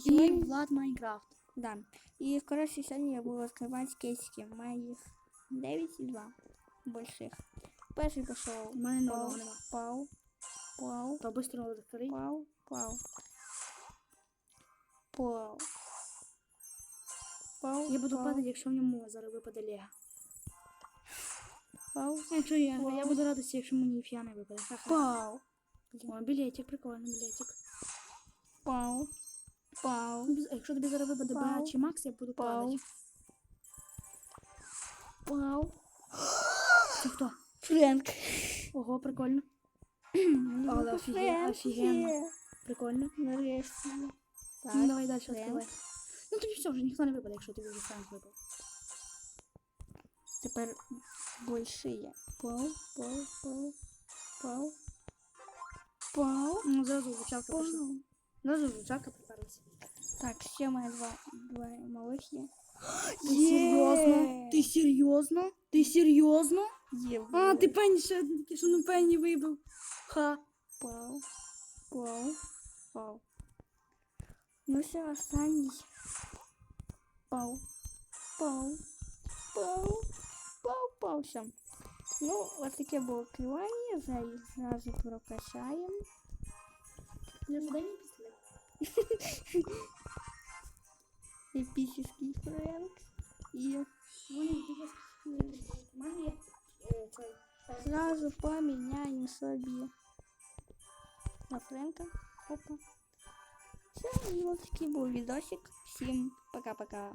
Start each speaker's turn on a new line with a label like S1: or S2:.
S1: І
S2: сьогодні,
S1: Влад Майнкрафт.
S2: да. І, коротше, сьогодні я буду відкривати кейсики. Маю їх 9 і 2 больших. Перший пішов.
S1: У мене
S2: Пау,
S1: нового нема.
S2: пау, пау,
S1: То быстро відкрий.
S2: пау, пау. Пау. Пау,
S1: Я буду
S2: пау,
S1: падати, якщо в ньому зараз випаде Лего.
S2: Пау,
S1: Якщо я,
S2: Вау.
S1: я буду радості, якщо мені фіа не випаде. Ха-ха.
S2: пау,
S1: О, білетик, прикольно, білетик.
S2: пау, пау,
S1: Ну, без- Якщо тобі зараз випаде
S2: Пау.
S1: Б чи Макс, я буду
S2: Пау.
S1: падати.
S2: пау.
S1: Це хто?
S2: Френк.
S1: Ого, прикольно.
S2: Мені
S1: Але
S2: випав
S1: офіге-
S2: Френк,
S1: офігенно.
S2: є.
S1: Прикольно.
S2: Нарешті. Так,
S1: Ну, давай далі
S2: Френк.
S1: відкривай. Ну тобі все, вже ніхто не випаде, якщо тобі вже Френк випав.
S2: Тепер большие. Пау, пау, пау, пау. Пау.
S1: Ну, зразу звучалка пішла.
S2: Пау.
S1: Зразу звучалка приперлася.
S2: Так, ще має два, два малышки.
S1: Ти серйозно? Ти серйозно? Ти серйозно?
S2: Є.
S1: А, ти пені ще тільки що на пені вибив. Ха.
S2: Пау, пау, пау. Ну все, останній. Пау, пау, пау, пау, пау, все. Ну, ось таке було клювання, зараз зразу прокачаємо.
S1: Я ж дай мені пістолет.
S2: Епический френк. І
S1: У мене є е, цей.
S2: зразу поміняємо собі на френка. Опа. Все, і ось такий був відосик. Всім пока-пока.